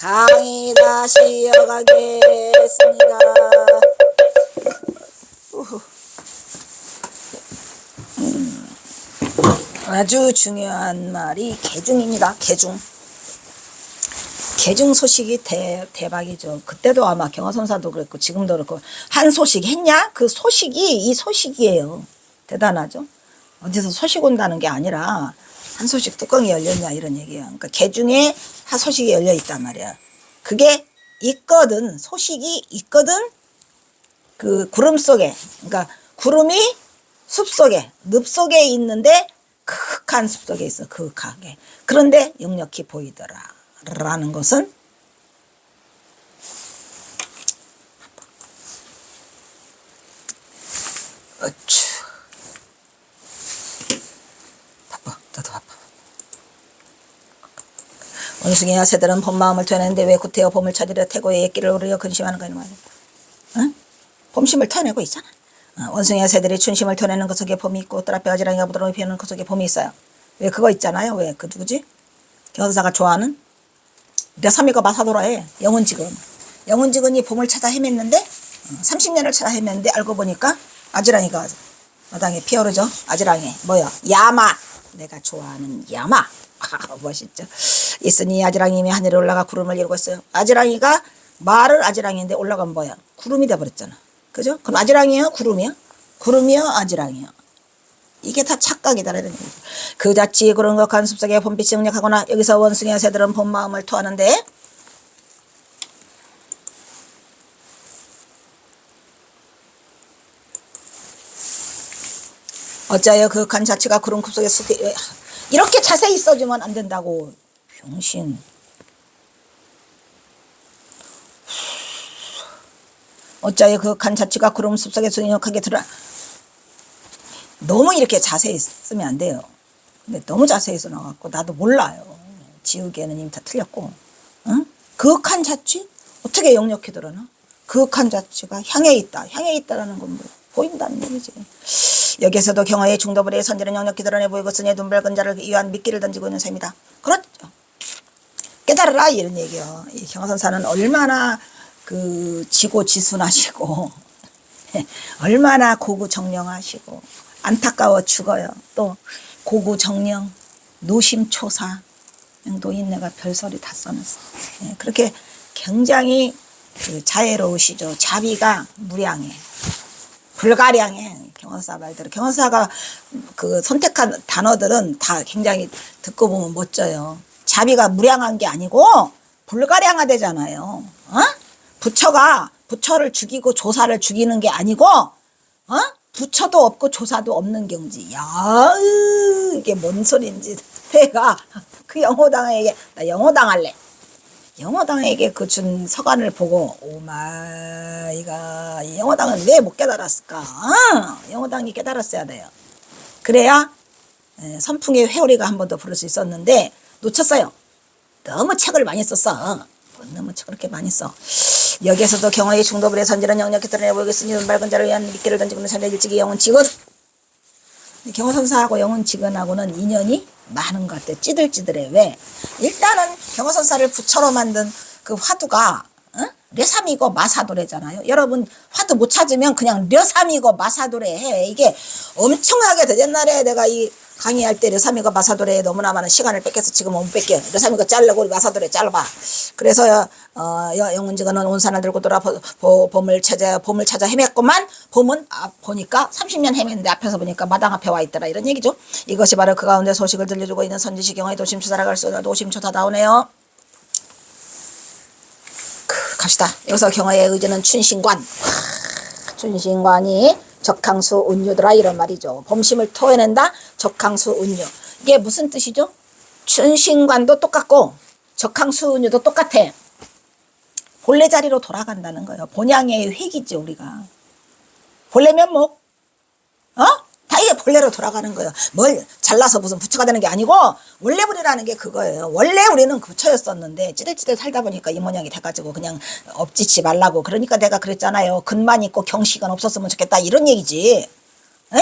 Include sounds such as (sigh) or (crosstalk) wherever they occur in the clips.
강의 다시 이어가겠습니다. 음, 아주 중요한 말이 개중입니다. 개중. 개중 소식이 대, 대박이죠. 그때도 아마 경화선사도 그랬고 지금도 그렇고 한 소식 했냐? 그 소식이 이 소식이에요. 대단하죠. 어디서 소식 온다는 게 아니라 한 소식 뚜껑이 열렸냐 이런 얘기예요. 그러니까 개 중에 한 소식이 열려 있단 말이야. 그게 있거든. 소식이 있거든. 그 구름 속에 그러니까 구름이 숲 속에 늪 속에 있는데 크크한 숲 속에 있어 크크하게 그런데 역력히 보이더라 라는 것은 어쭈 바빠 나도 바빠 원숭이야 새들은 본 마음을 되는데 왜 구태여 봄을 찾으려 태고의 옛길을 오르려 근심하는 거냐 말이야 응? 봄심을 터내고 있잖아. 어, 원숭이와 새들이 춘심을 터내는 그 속에 봄이 있고 뜰앞에 아지랑이가 부드러움이 피우는 그 속에 봄이 있어요. 왜 그거 있잖아요. 왜 그 누구지? 경사가 좋아하는 려삼이가 마사도라에 영혼지근. 영혼지근이 봄을 찾아 헤맸는데 어, 30년을 찾아 헤맸는데 알고 보니까 아지랑이가 마당에 피어오르죠. 아지랑이 뭐야? 야마. 내가 좋아하는 야마. 아, 멋있죠. 있으니 아지랑이미 하늘에 올라가 구름을 이루고 있어요. 아지랑이가 말을 아지랑이인데 올라가면 뭐야? 구름이 돼버렸잖아. 그죠? 그럼 아지랑이요? 구름이요? 구름이요? 아지랑이요? 이게 다 얘기죠. 그 자치 그런 것 간 숲속에 봄빛이 응력하거나 여기서 원숭이와 새들은 본 마음을 토하는데 어짜여 그 간 자체가 구름 굽 속에 숲 이렇게 자세히 써주면 안 된다고 병신 어짜여 그간 자체가 구름 숲속에 순역하게 들어 너무 이렇게 자세히 쓰면 안 돼요. 근데 너무 자세히 써놔갖고 나도 몰라요. 지우개는 이미 다 틀렸고, 응? 그윽한 자취 어떻게 역력해 드러나? 그윽한 자취가 향해 있다. 향해 있다라는 건 뭐, 보인다는 얘기지. 여기에서도 경화의 중도불의 선지는 역력히 드러내 보이고 쓰니 눈붉은 자를 위한 미끼를 던지고 있는 셈이다. 그렇죠. 깨달으라 이런 얘기요. 이 경화선사는 얼마나 그 지고 지순하시고 (laughs) 얼마나 고구정령하시고 안타까워 죽어요. 또 고구정령, 노심초사, 노인네가 별소리 다 써놨어. 예, 그렇게 굉장히 그 자애로우시죠. 자비가 무량해. 불가량해. 경호사 말대로. 경호사가 그 선택한 단어들은 다 굉장히 듣고 보면 멋져요. 자비가 무량한 게 아니고 불가량하대잖아요. 어? 부처가 부처를 죽이고 조사를 죽이는 게 아니고 어? 부처도 없고 조사도 없는 경지. 야, 으, 이게 뭔 소린지 (laughs) 내가 그 영호당에게 나 영호당 할래. 영호당에게 그 준 서간을 보고 오마이가 영호당은 왜 못 깨달았을까? 어, 영호당이 깨달았어야 돼요. 그래야 에, 선풍의 회오리가 한 번 더 부를 수 있었는데 놓쳤어요. 너무 책을 많이 썼어. 너무 책 그렇게 많이 써. 여기에서도 경화의 중도불의 선지는 영역히 드러내 보이겠으니 눈 밝은 자를 위한 미끼를 던지고 있는 산의 일찍이 영혼 지근. 경호 선사하고 영혼 지근하고는 인연이 많은 것 같아. 찌들찌들해. 왜? 일단은 경호선사를 부처로 만든 그 화두가 어? 려삼이고 마사도래잖아요. 여러분 화두 못 찾으면 그냥 려삼이고 마사도래 해. 이게 엄청나게 돼. 옛날에 내가 이 강의할 때 려삼이가 마사도래에 너무나 많은 시간을 뺏겨서 지금 못 뺏겨. 려삼이가 자르고 우리 마사도래 잘라봐. 그래서 어, 여- 영문지가는 온산을 들고 돌아 보, 보, 봄을 찾아 봄을 찾아 헤맸구만. 봄은 아, 보니까 30년 헤맸는데 앞에서 보니까 마당 앞에 와 있더라 이런 얘기죠. 이것이 바로 그 가운데 소식을 들려주고 있는 선지시경의 도심초사라 갈 수 도심초사 나오네요. 크, 갑시다. 여기서 경화의 의지는 춘신관. 크, 춘신관이 적항수 운유더라 이런 말이죠. 범심을 토해낸다. 적항수 운유. 이게 무슨 뜻이죠? 춘신관도 똑같고 적항수 운유도 똑같아. 본래 자리로 돌아간다는 거예요. 본향의 획이지 우리가. 본래면 뭐 어? 다 이게 본래로 돌아가는 거예요. 뭘 잘라서 무슨 부처가 되는 게 아니고 원래 불이라는 게 그거예요. 원래 우리는 부처였었는데 찌들찌들 살다 보니까 이 모양이 돼가지고 그냥 업지치 말라고 그러니까 내가 그랬잖아요. 근만 있고 경식은 없었으면 좋겠다 이런 얘기지. 에?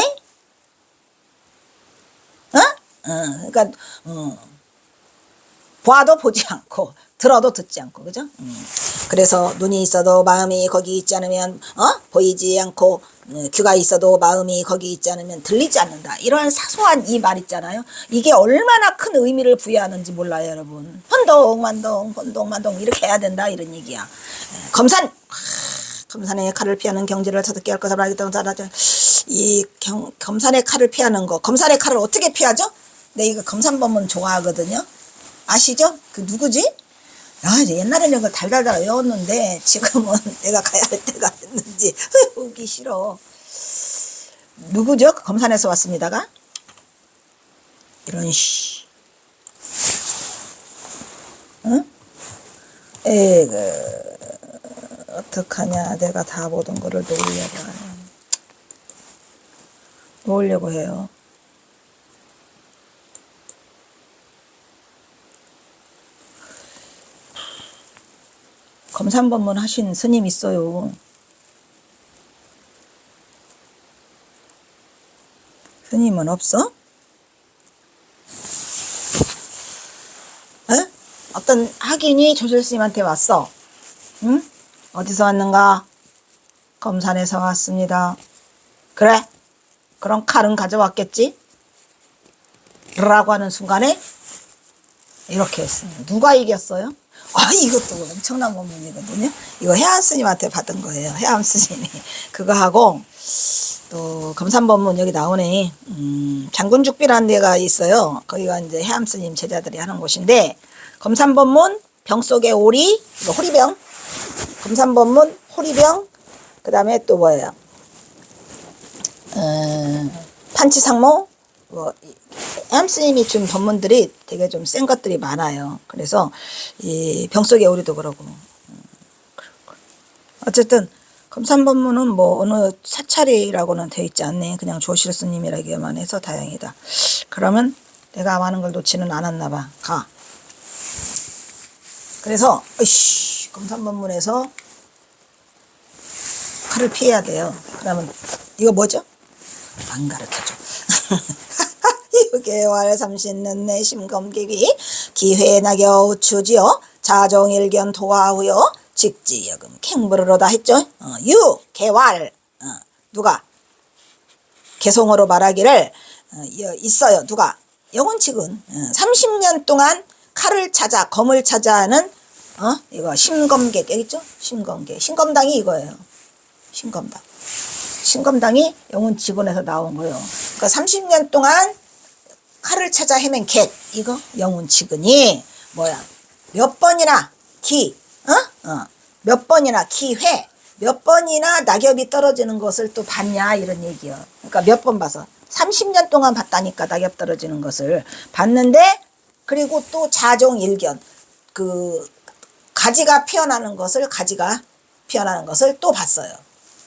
어? 어, 그러니까 어. 봐도 보지 않고 들어도 듣지 않고 그죠? 음. 그래서 눈이 있어도 마음이 거기 있지 않으면 어 보이지 않고 음, 귀가 있어도 마음이 거기 있지 않으면 들리지 않는다. 이런 사소한 이 말 있잖아요. 이게 얼마나 큰 의미를 부여하는지 몰라요, 여러분. 혼동만동, 혼동만동 이렇게 해야 된다 이런 얘기야. 에, 검산. 아, 검산의 칼을 피하는 경지를 터득게 할 것을 알겠다고 잘하죠. 이 경, 검산의 칼을 피하는 거. 검산의 칼을 어떻게 피하죠? 내 이거 검산법문 좋아하거든요. 아시죠? 그 누구지? 아, 옛날에는 그 달달달 외웠는데 지금은 (laughs) 내가 가야 할 때가 됐는지 (laughs) 오기 싫어. 누구죠? 검산에서 왔습니다가 이런 씨. 응? 에그 어떡하냐? 내가 다 보던 거를 놓으려고. 놓으려고 해요. 검산법문 하신 스님 있어요. 스님은 없어? 에? 어떤 학인이 조실 스님한테 왔어. 응? 어디서 왔는가? 검산에서 왔습니다. 그래? 그럼 칼은 가져왔겠지? 라고 하는 순간에 이렇게 했어요. 누가 이겼어요? 아, 이것도 엄청난 법문이거든요. 이거 해안 스님한테 받은 거예요. 해안 스님이. (laughs) 그거 하고, 또, 검산법문 여기 나오네. 음, 장군죽비라는 데가 있어요. 거기가 이제 해암 스님 제자들이 하는 곳인데, 검산법문, 병 속의 오리, 이거 호리병. 검산법문, 호리병. 그 다음에 또 뭐예요? 어, 판치상모, 뭐, 햄스님이 준 법문들이 되게 좀 센 것들이 많아요. 그래서 이 병속의 오리도 그러고. 음. 어쨌든 검산 법문은 뭐 어느 사찰이라고는 돼 있지 않네. 그냥 조실 스님이라기만 해서 다행이다. 그러면 내가 많은 걸 놓지는 않았나 봐. 가. 그래서 으이씨 검산 법문에서 칼을 피해야 돼요. 그러면 이거 뭐죠? 안 가르쳐줘. (laughs) 유개월 삼신는 내 심검기비 기회나겨 우추지요 자종일견 도화우요 직지여금 캥부르로다 했죠. 어, 유 개활 어, 누가 개송어로 말하기를 어, 여- 있어요. 누가 영혼칙은 어, 30년 동안 칼을 찾아 검을 찾아 하는 어 이거 심검객 여기 있죠? 심검객 신검당이 이거예요. 신검당. 신검당이 영혼 직원에서 나온 거예요. 그러니까 30년 동안 칼을 찾아 헤맨 객 이거 직원이 뭐야 몇 번이나 기 어? 어. 몇 번이나 기회 몇 번이나 낙엽이 떨어지는 것을 또 봤냐 이런 얘기요. 그러니까 몇 번 봐서 30년 동안 봤다니까 낙엽 떨어지는 것을 봤는데 그리고 또 자종 일견 그 가지가 피어나는 것을 가지가 피어나는 것을 또 봤어요.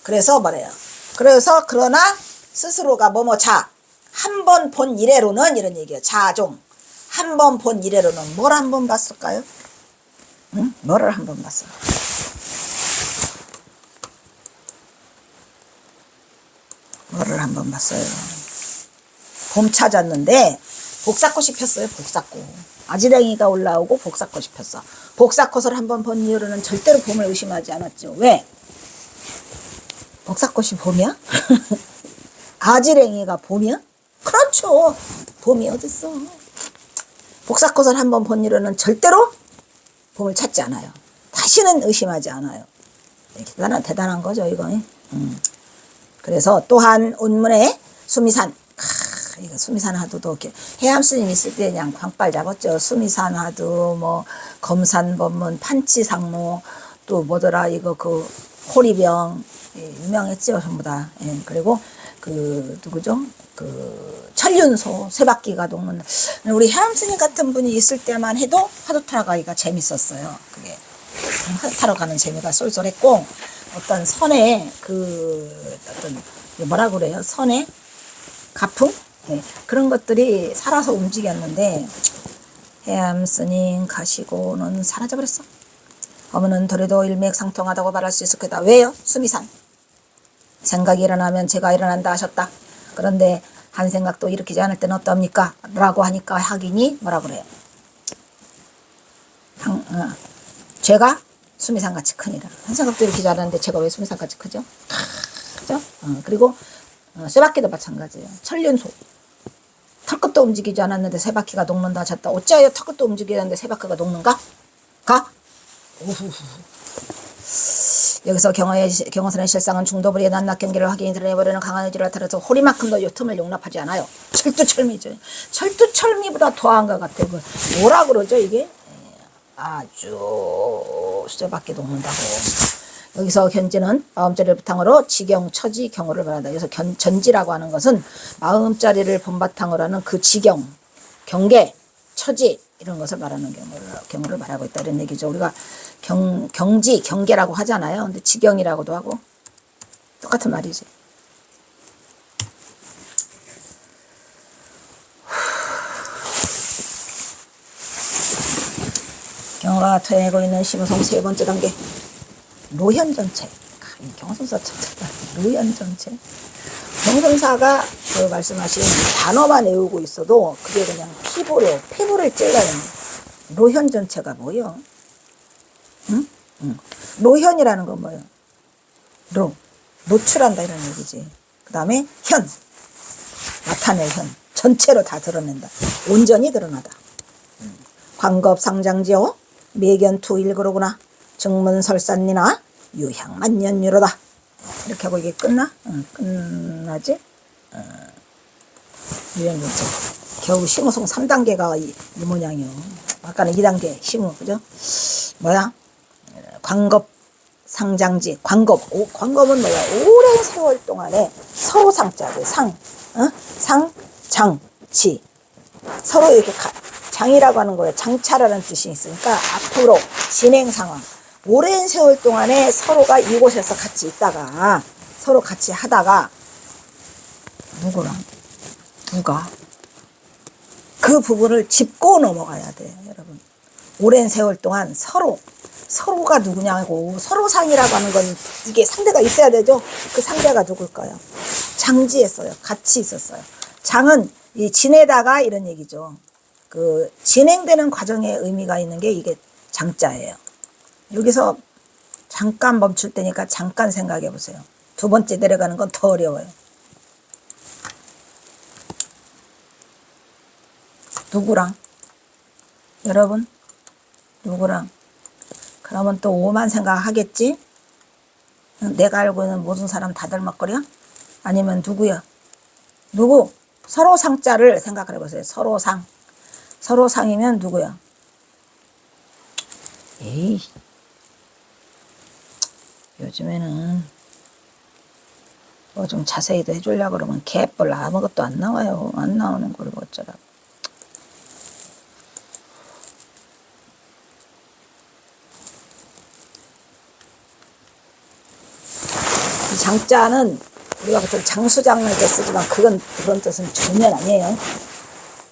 그래서 뭐래요? 그래서 그러나 스스로가 뭐뭐 자 한 번 본 이래로는 이런 얘기예요. 자종 한 번 본 이래로는 뭘 한 번 봤을까요? 응? 뭐를 한 번 봤어? 뭐를 한 번 봤어요? 봄 찾았는데 복사꽃이 폈어요. 복사꽃. 아지랭이가 올라오고 복사꽃이 폈어. 복사꽃을 한 번 본 이후로는 절대로 봄을 의심하지 않았죠. 왜? 복사꽃이 봄이야? (laughs) 아지랭이가 봄이야? 그렇죠. 봄이 어딨어. 복사꽃을 한번 본 이후로는 절대로 봄을 찾지 않아요. 다시는 의심하지 않아요. 대단한, 대단한 거죠, 이거. 음. 그래서 또한 운문에 수미산 크, 이거 수미산 하도도 이렇게 해암 스님 있을 때 그냥 광빨 잡았죠. 수미산 하도 뭐 검산 법문 판치상모 또 뭐더라 이거 그 호리병 예, 유명했죠 전부 다. 예, 그리고 그 누구죠? 그 천륜소 쇠바퀴가 녹는 우리 해암 스님 같은 분이 있을 때만 해도 하도 타러 가기가 재밌었어요. 그게 하도 타러 가는 재미가 쏠쏠했고 어떤 선의 그 어떤 뭐라 그래요? 선의 가풍 네, 그런 것들이 살아서 움직였는데 해암 스님 가시고는 사라져 버렸어. 어머는 도래도 일맥상통하다고 말할 수 있을 거다. 왜요? 수미산. 생각이 일어나면 제가 일어난다 하셨다. 그런데 한 생각도 일으키지 않을 때는 어떻습니까? 라고 하니까 학인이 뭐라 그래요? 당, 어, 죄가 수미산같이 크니라. 한 생각도 이렇게 잘하는데 죄가 왜 수미산같이 크죠? 그죠? 어, 그리고 어, 쇠바퀴도 마찬가지예요. 천륜소. 털끝도 움직이지 않았는데 세 바퀴가 녹는다 잤다. 어찌하여 털끝도 움직이는데 세 바퀴가 녹는가? 가? 오후후. 여기서 경화의 경화선의 실상은 중도부리의 낱낱 경계를 확인히 드러내버리는 강한 의지를 나타내서 호리만큼도 요 틈을 용납하지 않아요. 철두철미죠. 철두철미보다 더한 것 같아요. 그 뭐라 그러죠 이게? 예, 아주 수저밖에 녹는다고. 여기서 견지는 마음자리를 바탕으로 지경, 처지, 경호를 말한다. 여기서 견, 전지라고 하는 것은 마음자리를 본바탕으로 하는 그 지경, 경계, 처지 이런 것을 말하는 경우를, 경우를 말하고 있다 이런 얘기죠. 우리가 경, 경지, 경계라고 하잖아요. 근데 지경이라고도 하고 똑같은 말이지. 경화가 나타내고 있는 심우성 세 번째 단계 노현 전체. 아, 이 경성사 참 노현 전체. 경성사가 그 말씀하신 단어만 외우고 있어도 그게 그냥 피부로 피부를 찔러요. 노현 전체가 뭐요? 응? 응. 노현이라는 건 뭐예요? 노 노출한다 이런 얘기지. 그 다음에 현 나타낼 현 전체로 다 드러낸다. 온전히 드러나다. 광겁 상장지요 매견투 일그러구나 증문설산니나 유향만년유로다 이렇게 하고 이게 끝나? 응, 끝나지? 어, 유형문제 겨우 심우송 3단계가 이, 이 모양이요 아까는 2단계 심우 그죠? 뭐야? 광겁 상장지 광겁 오, 광겁은 뭐야? 오랜 세월 동안에 서로 상자들 상 어? 상, 장, 지 서로 이렇게 가, 장이라고 하는 거예요. 장차라는 뜻이 있으니까 앞으로 진행 상황. 오랜 세월 동안에 서로가 이곳에서 같이 있다가 서로 같이 하다가 누구랑 누가 그 부분을 짚고 넘어가야 돼요, 여러분. 오랜 세월 동안 서로 서로가 누구냐고 서로 상이라고 하는 건 이게 상대가 있어야 되죠. 그 상대가 누굴까요? 장지했어요. 같이 있었어요. 장은 이 지내다가 이런 얘기죠. 그 진행되는 과정에 의미가 있는 게 이게 장자예요. 여기서 잠깐 멈출 때니까 잠깐 생각해 보세요. 두 번째 내려가는 건 더 어려워요. 누구랑? 여러분? 누구랑? 그러면 또 오만 생각하겠지? 내가 알고 있는 모든 사람 다 닮았거려? 아니면 누구야? 누구? 서로 상자를 생각을 해보세요. 서로 상. 서로 상이면 누구야? 에이. 요즘에는 뭐 좀 자세히도 해주려고 그러면 개뿔 아무것도 안 나와요. 안 나오는 걸 어쩌라고. 이 장자는 우리가 보통 장수장을 때 쓰지만 그건 그런 뜻은 전혀 아니에요.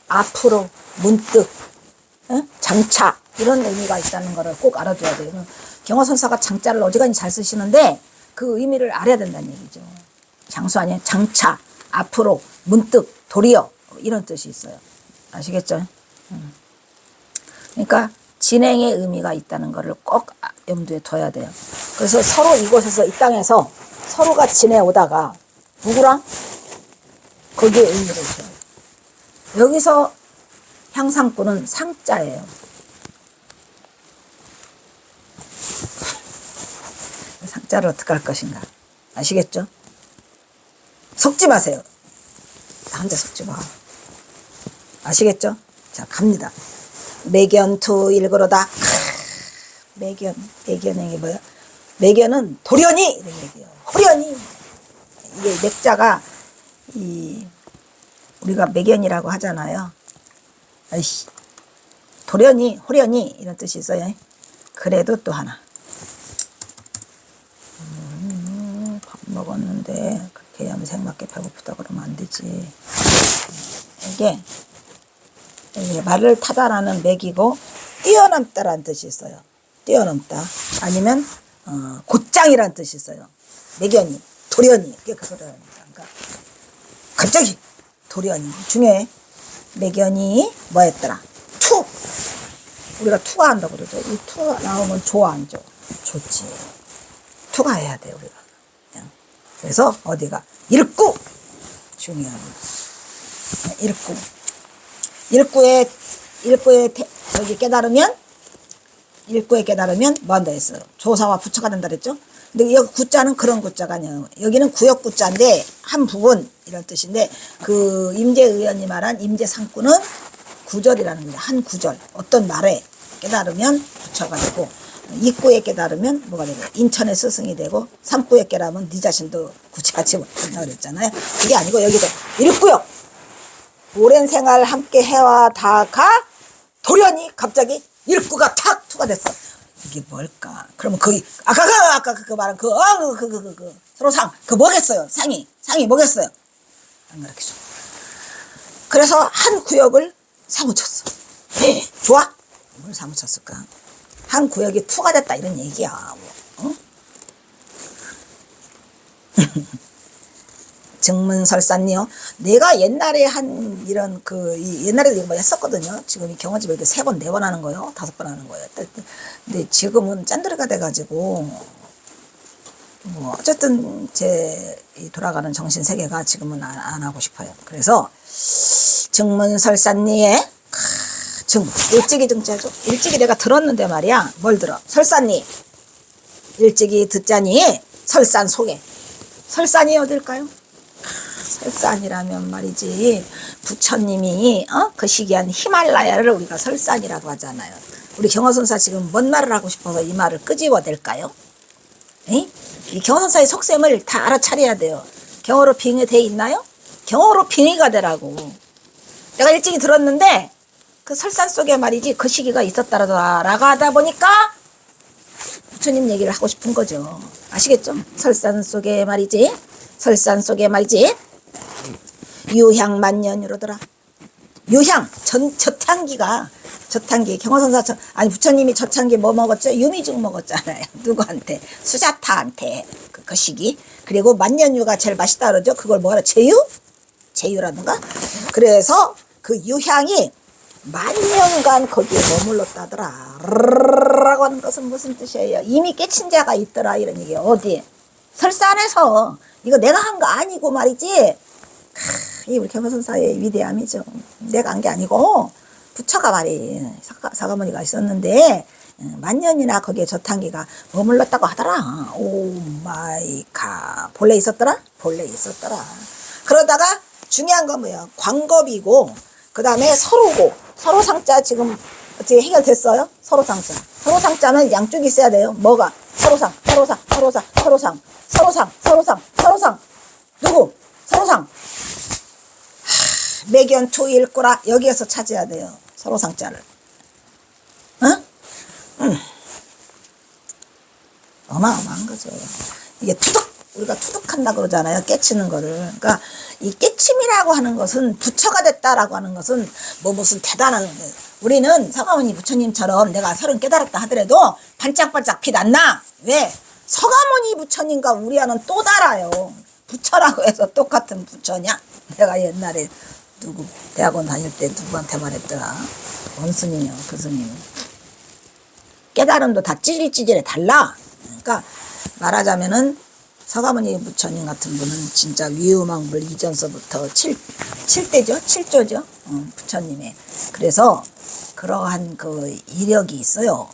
앞으로 문득 어? 장차 이런 의미가 있다는 것을 꼭 알아둬야 돼요. 경호선사가 장자를 어지간히 잘 쓰시는데 그 의미를 알아야 된다는 얘기죠. 장수 아니에요. 장차 앞으로 문득 도리어 이런 뜻이 있어요. 아시겠죠? 음. 그러니까 진행의 의미가 있다는 것을 꼭 염두에 둬야 돼요. 그래서 서로 이곳에서 이 땅에서 서로가 지내오다가 누구랑 거기에 의미를 줘요. 여기서 향상꾼은 상자예요. 상자를 어떻게 할 것인가 아시겠죠? 속지 마세요. 나 혼자 속지 마. 아시겠죠? 자 갑니다. 매견투 일그러다. 매견 매견이 뭐야? 매견은 도련이 이런 얘기예요. 호련이 이게 맥자가 이 우리가 매견이라고 하잖아요. 아이씨 도련이 호련이 이런 뜻이 있어요. 그래도 또 하나. 음, 밥 먹었는데 그렇게 염색맞게 배고프다 그러면 안 되지. 이게 이게 말을 타다라는 맥이고 뛰어넘다라는 뜻이 있어요. 뛰어넘다 아니면 어, 곧장이라는 뜻이 있어요. 매견이 도련이 그게 그 소리랍니다. 그러니까 갑자기 도련이 중요해. 매견이 뭐였더라? 투 우리가 투가 한다고 그러죠. 이 투가 나오면 좋아 안 좋아? 좋지. 투가해야 돼 우리가. 그냥. 그래서 어디가 일구 중요합니다. 일구에 일구에 태- 저기 깨달으면 일구에 깨달으면 뭐한다 했어요. 조사와 부처가 된다 그랬죠. 근데 여기 구자는 그런 구자가 아니에요. 여기는 구역 구자인데 한 부분 이런 뜻인데 그 임재 의원이 말한 임재 상구는 구절이라는 겁니다. 한 구절 어떤 말에 깨달으면 부처가 되고 입구에 깨달으면 뭐가 되고 인천의 스승이 되고 삼구에 깨달으면 네 자신도 구체같이 못한다 그랬잖아요. 그게 아니고 여기도 일구역 오랜 생활 함께 해와다가 돌연히 갑자기 일구가 탁 투가 됐어. 이게 뭘까? 그러면 그 아까 그 아까 그 말한 그그그 그, 그, 그, 그, 서로 상 그 뭐겠어요? 상이 상이 뭐겠어요? 안 가르쳐줘. 그래서 한 구역을 사무쳤어. 네, 좋아? 뭘 사무쳤을까? 한 구역이 투가 됐다 이런 얘기야. 뭐, 어? (laughs) 증문설산이요. 내가 옛날에 한 이런 그이 옛날에도 이거 뭐 했었거든요. 지금 이 경호집에 이렇게 세 번, 네 번 하는 거요. 다섯 번 하는 거예요. 근데 지금은 짠드르가 돼가지고 뭐 어쨌든 제이 돌아가는 정신 세계가 지금은 안, 안 하고 싶어요. 그래서 증문설산리에 크, 증 일찍이 증자죠. 일찍이 내가 들었는데 말이야. 뭘 들어? 설산리 일찍이 듣자니 설산 속에 설산이 어딜까요? 설산이라면 말이지 부처님이 어? 그 시기한 히말라야를 우리가 설산이라고 하잖아요. 우리 경허선사 지금 뭔 말을 하고 싶어서 이 말을 끄집어 댈까요? 에? 이 경허선사의 속셈을 다 알아차려야 돼요. 경허로 빙의돼 있나요? 경허로 빙의가 되라고. 내가 일찍이 들었는데 그 설산 속에 말이지 그 시기가 있었다라고 하다 보니까 부처님 얘기를 하고 싶은 거죠. 아시겠죠? 설산 속에 말이지. 설산 속에 말이지. 유향 만년이로더라. 유향 전 젖향기가 젖향기 경호선사 저, 아니 부처님이 젖향기 뭐 먹었죠? 유미죽 먹었잖아요. (laughs) 누구한테? 수자타한테 그, 그 시기. 그리고 만년유가 제일 맛있다 그러죠. 그걸 뭐라 제유? 제유라든가. 그래서 그 유향이 만년간 거기에 머물렀다더라. 라고 하는 것은 무슨 뜻이에요? 이미 깨친 자가 있더라 이런 얘기예요. 어디? 설산에서 이거 내가 한 거 아니고 말이지. 크, 이 우리 경호선사의 위대함이죠. 내가 한 게 아니고 부처가 말이 사가, 사가모니가 있었는데 음, 만년이나 거기에 저탄기가 머물렀다고 하더라. 오 마이 갓. 본래 있었더라? 본래 있었더라. 그러다가 중요한 건 뭐야? 광겁이고 그 다음에 서로고 서로 상자 지금 어떻게 해결됐어요? 서로 상자. 서로 상자는 양쪽이 있어야 돼요. 뭐가? 서로상, 서로상, 서로상, 서로상, 서로상, 서로상, 서로상. 누구? 서로상. 하, 매견 초일꾸라 여기에서 찾아야 돼요. 서로 상자를. 응? 응. 어마어마한 거죠. 이게 투덕 우리가 투덕한다 그러잖아요. 깨치는 거를. 그러니까 이 깨침이라고 하는 것은 부처가 됐다라고 하는 것은 뭐 무슨 대단한 우리는 서가모니 부처님처럼 내가 서른 깨달았다 하더라도 반짝반짝 빛 안 나. 왜? 서가모니 부처님과 우리와는 또 달아요. 부처라고 해서 똑같은 부처냐? 내가 옛날에 누구 대학원 다닐 때 누구한테 말했더라. 원스님이요, 그 스님. 깨달음도 다 찌질찌질해 달라. 그러니까 말하자면은 서가모니 부처님 같은 분은 진짜 위음왕불 이전서부터 7, 칠대죠 7조죠. 어, 부처님의. 그래서 그러한 그 이력이 있어요.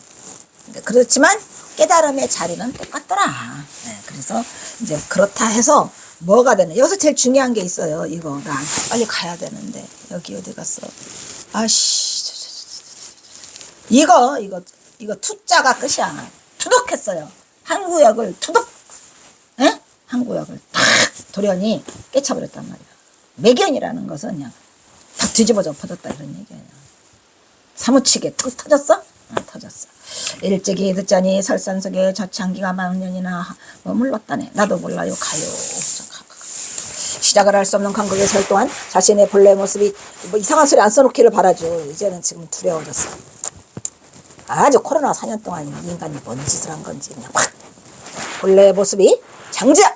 그렇지만 깨달음의 자리는 똑같더라. 네, 그래서 이제 그렇다 해서 뭐가 되는 여기서 제일 중요한 게 있어요. 이거 나 빨리 가야 되는데 여기 어디 갔어? 아씨 이거 이거 이거 투자가 끝이야. 투덕했어요. 한 구역을 투덕, 에? 한 구역을 탁 도련이 깨쳐버렸단 말이야. 매견이라는 것은 그냥 탁 뒤집어져 퍼졌다 이런 얘기예요. 사무치게 툭 터졌어? 응, 터졌어. 일찍이 듣자니 설산 속에 저창기가 만 년이나 머물렀다네. 나도 몰라요. 가요. 시작을 할 수 없는 간극에 설 동안 자신의 본래 모습이 뭐 이상한 소리 안 써놓기를 바라죠. 이제는 지금 두려워졌어. 아주 코로나 4년 동안 이 인간이 뭔 짓을 한 건지 그냥 확 본래 모습이 장지야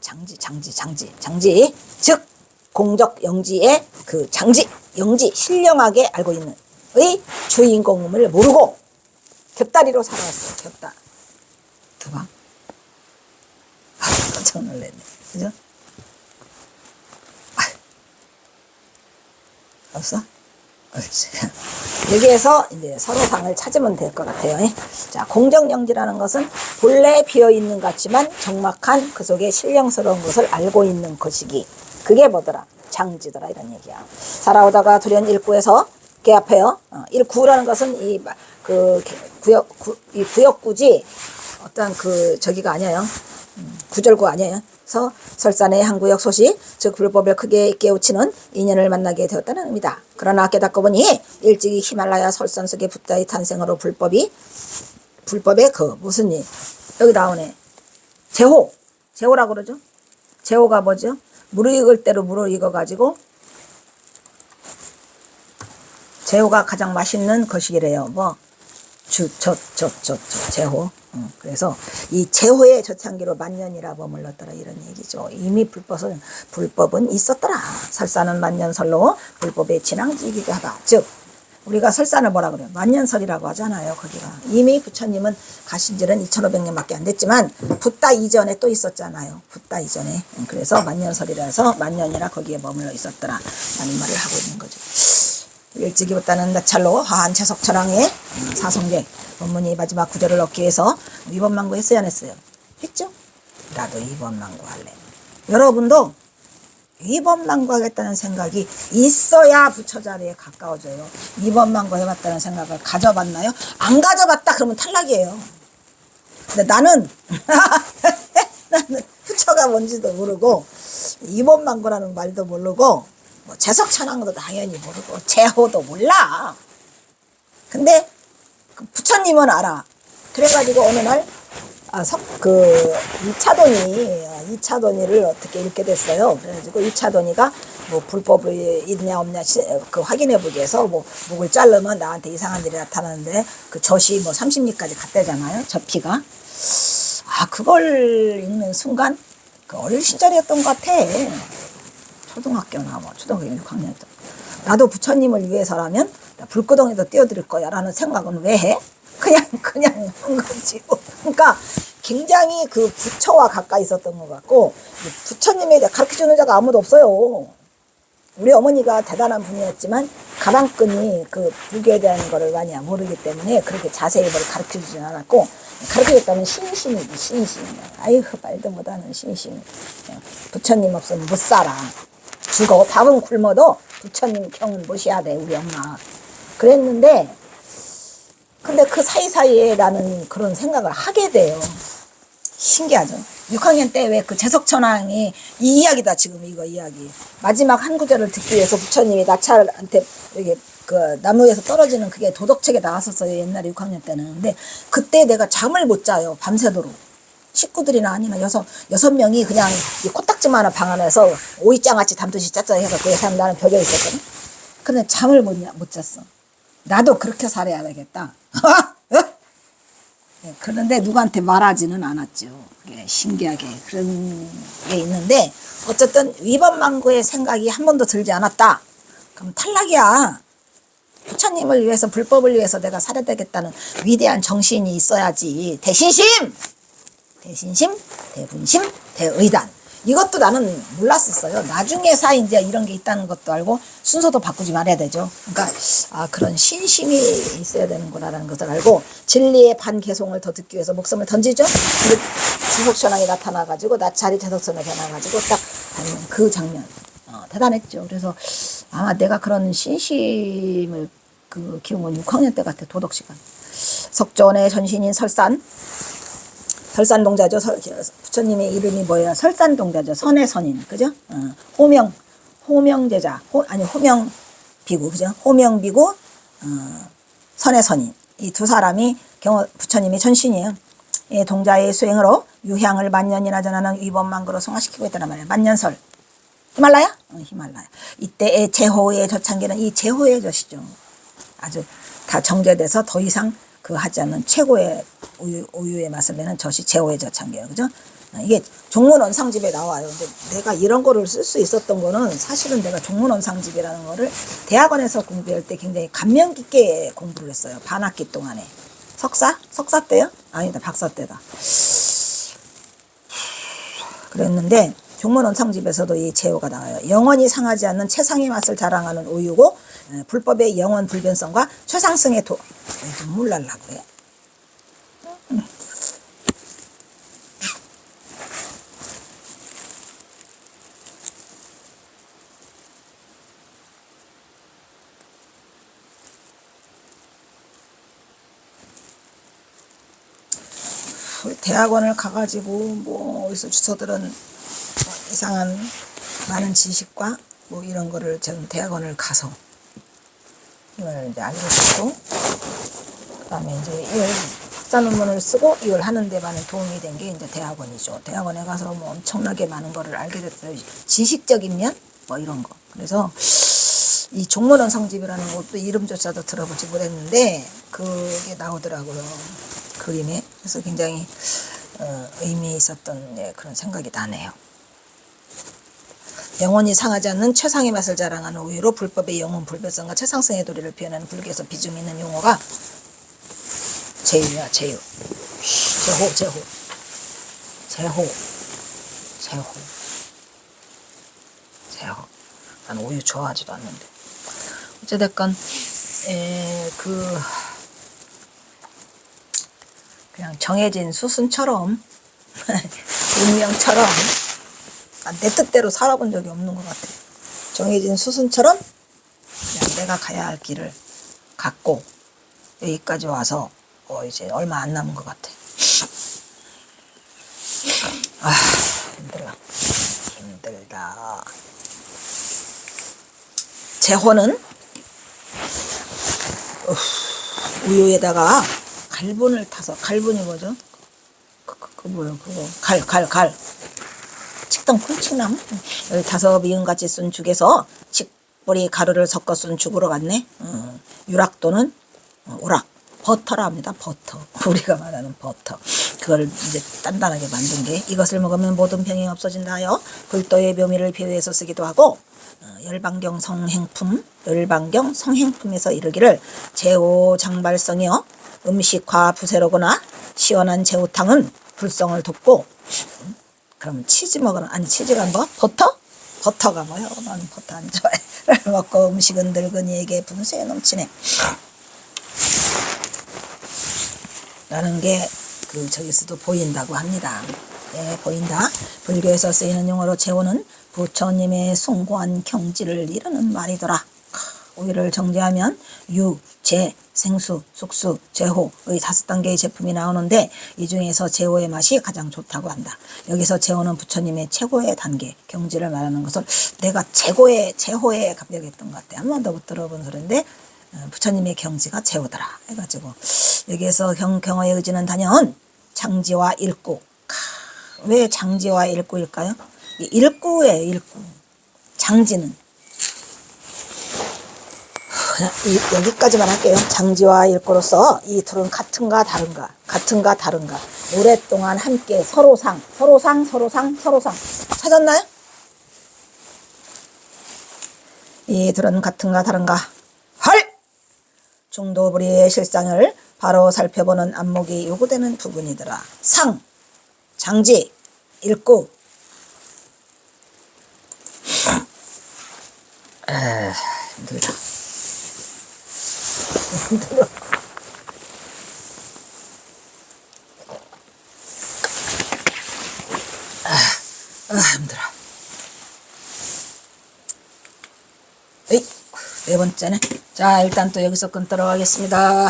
장지 장지 장지 장지 즉 공적 영지의 그 장지 영지 신령하게 알고 있는 주인공임을 모르고 곁다리로 살아왔어요. 곁다. 두방. 아, 깜짝 놀랐네. 그죠? 아, 없어? 여기에서 이제 서로 상을 찾으면 될 것 같아요. 예? 자, 공정영지라는 것은 본래 비어 있는 것 같지만 정막한 그 속에 신령스러운 것을 알고 있는 것이기. 그게 뭐더라? 장지더라 이런 얘기야. 살아오다가 두련 일구에서 개 앞에요. 어, 일구라는 것은 이 그 구역 구, 이 구역구지 어떤 그 저기가 아니에요. 음, 구절구 아니에요. 그래서 설산의 한 구역 소식, 즉 불법을 크게 깨우치는 인연을 만나게 되었다는 의미다. 그러나 깨닫고 보니 일찍이 히말라야 설산 속에 붓다의 탄생으로 불법이 불법의 그 무슨 일 여기 나오네. 제호 제호라고 그러죠. 제호가 뭐죠? 무르익을 대로 무르익어 가지고 제호가 가장 맛있는 것이래요. 뭐 주, 저, 저, 저, 저, 제호. 어, 그래서 이 제호의 저창기로 만년이라 머물렀더라 이런 얘기죠. 이미 불법은 불법은 있었더라. 설사는 만년설로 불법의 진앙지기도 하다. 즉 우리가 설산을 뭐라 그래요? 만년설이라고 하잖아요. 거기가 이미 부처님은 가신 지는 2,500년밖에 안 됐지만 붓다 이전에 또 있었잖아요. 붓다 이전에 음, 그래서 만년설이라서 만년이라 거기에 머물러 있었더라. 라는 말을 하고 있는 거죠. 일찍이부터는 나찰로 화한 채석철왕의 사성계 본문이 마지막 구절을 얻기 위해서 위법망고 했어야 안 했어요? 했죠? 나도 위법망고 할래. 여러분도 위법망고 하겠다는 생각이 있어야 부처 자리에 가까워져요. 위법망고 해봤다는 생각을 가져봤나요? 안 가져봤다 그러면 탈락이에요. 근데 나는 (laughs) 나는 부처가 뭔지도 모르고 위법망고라는 말도 모르고 뭐 재석 천왕도 당연히 모르고 제호도 몰라. 근데 그 부처님은 알아. 그래가지고 어느 날, 아, 석, 그, 이차돈이, 이차돈이를 어떻게 읽게 됐어요. 그래가지고 이차돈이가 뭐 불법이 있냐 없냐 시- 그 확인해보기 위해서 뭐 목을 자르면 나한테 이상한 일이 나타나는데 그 젖이 뭐 30리까지 갔대잖아요. 젖피가. 아, 그걸 읽는 순간 그 어릴 시절이었던 것 같아. 초등학교나 뭐 초등학교 6학년 때 나도 부처님을 위해서라면 나 불구덩이도 띄워드릴 거야 라는 생각은 왜 해? 그냥 그냥 한 거지. 그러니까 굉장히 그 부처와 가까이 있었던 것 같고 이 부처님에 대해 가르쳐 주는 자가 아무도 없어요. 우리 어머니가 대단한 분이었지만 가방끈이 그 불교에 대한 거를 많이 모르기 때문에 그렇게 자세히 뭘 가르쳐 주진 않았고 가르쳐 줬다면 신심이지 신심. 아이고 말도 못하는 신심. 부처님 없으면 못 살아. 죽어. 밥은 굶어도 부처님 경은 모셔야 돼 우리 엄마. 그랬는데 근데 그 사이사이에 나는 그런 생각을 하게 돼요 신기하죠 6학년 때 왜 그 재석 천왕이 이 이야기다 지금 이거 이야기 마지막 한 구절을 듣기 위해서 부처님이 나찰한테 이게 그 나무에서 떨어지는 그게 도덕책에 나왔었어요 옛날에 6학년 때는 근데 그때 내가 잠을 못 자요 밤새도록 식구들이나 아니면 여섯 여섯 명이 그냥 이 코딱지만한 방 안에서 오이장아찌 담듯이 짰짜 해서 그 사람 나는 벽에 있었거든. 근데 잠을 못, 냐- 못 잤어. 나도 그렇게 살아야 되겠다. 예, 그런데 누구한테 말하지는 않았죠. 그게 신기하게 그런 게 있는데 어쨌든 위법망고의 생각이 한 번도 들지 않았다. 그럼 탈락이야. 부처님을 위해서 불법을 위해서 내가 살아야 되겠다는 위대한 정신이 있어야지. 대신심! 대신심, 대분심, 대의단. 이것도 나는 몰랐었어요. 나중에서 이제 이런 게 있다는 것도 알고 순서도 바꾸지 말아야 되죠. 그러니까 아 그런 신심이 있어야 되는구나라는 것을 알고 진리의 반 개송을 더 듣기 위해서 목숨을 던지죠. 근데 주석천왕이 나타나 가지고 나찰이 재석선을 변해가지고 딱 닿는 그 장면 어, 대단했죠. 그래서 아마 내가 그런 신심을 그 키운 건 6학년 때 같아 도덕 시간. 석존의 전신인 설산 설산동자죠. 설- 부처님의 이름이 뭐예요? 설산동자죠. 선의 선인, 그죠? 어, 호명, 호명제자, 호, 아니 호명 비구, 그죠? 호명 비구, 어, 선의 선인. 이 두 사람이 경호 부처님의 전신이에요. 이 동자의 수행으로 유향을 만년이나 전하는 위법망고로 성화시키고 있다는 말이에요. 만년설. 히말라야? 어, 히말라야. 이때의 제호의 저창기는 이 제호의 젖이죠. 아주 다 정제돼서 더 이상 그 하지 않는 최고의 우유, 우유의 맛을 내는 젖이 제호의 젖창기예요. 그죠? 이게 종문 원상집에 나와요. 근데 내가 이런 거를 쓸 수 있었던 거는 사실은 내가 종문 원상집이라는 거를 대학원에서 공부할 때 굉장히 감명 깊게 공부를 했어요. 반 학기 동안에. 석사? 석사 때요? 아니다, 박사 때다. 그랬는데 종문 원상집에서도 이 제호가 나와요. 영원히 상하지 않는 최상의 맛을 자랑하는 우유고 에, 불법의 영원 불변성과 최상승의 도 에, 눈물 날라 그래. 대학원을 가가지고 뭐 어디서 주소들은 뭐 이상한 많은 지식과 뭐 이런 거를 저는 대학원을 가서 이걸 이제 알게 됐고 그다음에 이제 이걸 학사 논문을 쓰고 이걸 하는 데 많은 도움이 된 게 이제 대학원이죠. 대학원에 가서 뭐 엄청나게 많은 거를 알게 됐어요. 지식적인 면 뭐 이런 거. 그래서 이 종문원 성집이라는 것도 이름조차도 들어보지 못했는데 그게 나오더라고요. 그림에. 그래서 굉장히 어, 의미 있었던 예, 그런 생각이 나네요. 영원히 상하지 않는 최상의 맛을 자랑하는 우유로 불법의 영혼 불변성과 최상승의 도리를 표현하는 불교에서 비중 있는 용어가 제유야 제유. 제호 제호. 제호. 제호. 제호. 난 우유 좋아하지도 않는데. 어찌됐건 에, 그 그냥 정해진 수순처럼 (laughs) 운명처럼 아, 내 뜻대로 살아본 적이 없는 것 같아. 정해진 수순처럼 그냥 내가 가야 할 길을 갔고 여기까지 와서 어, 이제 얼마 안 남은 것 같아. 아 힘들어. 힘들다. 어, 우유에다가 갈분을 타서 갈분이 뭐죠? 그, 그, 그 뭐야 그거 갈 갈 갈. 식당 콩치나무 여기 다섯 미음같이 쓴 죽에서 칡뿌리 가루를 섞어 쓴 죽으로 갔네. 어, 유락도는 어, 오락 버터라 합니다. 버터 (laughs) 우리가 말하는 버터 그걸 이제 단단하게 만든 게 이것을 먹으면 모든 병이 없어진다 하여 불도의 묘미를 비유해서 쓰기도 하고 어, 열반경 성행품 열반경 성행품에서 이르기를 제오 장발성이여 음식화 부세로거나 시원한 제우탕은 불성을 음, 그럼 치즈 먹으면 아니 치즈가 뭐 버터? 버터가 뭐요? 나는 버터 안 좋아해. (laughs) 먹고 음식은 늙은이에게 분수에 넘치네. 라는 게 그 저기서도 보인다고 합니다. 예, 보인다. 불교에서 쓰이는 용어로 재호는 부처님의 숭고한 경지를 이루는 말이더라. 오이를 정제하면 유, 제, 생수, 숙수, 제호의 다섯 단계의 제품이 나오는데 이 중에서 제호의 맛이 가장 좋다고 한다. 여기서 제호는 부처님의 최고의 단계, 경지를 말하는 것을 내가 최고의 제호에 갑력했던 것 같아. 한 번도 못 들어본 소리인데 어, 부처님의 경지가 제호더라. 해가지고 여기에서 경, 경어의 의지는 단연 장지와 일구. 카, 왜 장지와 일구일까요? 이 일구예요, 일구. 장지는 그냥 이- 여기까지만 할게요. 장지와 일구로서 이 둘은 같은가 다른가, 같은가 다른가. 오랫동안 함께 서로상, 서로상, 서로상, 서로상. 찾았나요? 이 둘은 같은가 다른가. 헐! 중도부리의 실상을 바로 살펴보는 안목이 요구되는 부분이더라. 상, 장지, 일구. 에, 힘들다. 힘들어. 아, 아, 힘들어. 에이, 네 번째네. 자, 일단 또 여기서 끊도록 하겠습니다.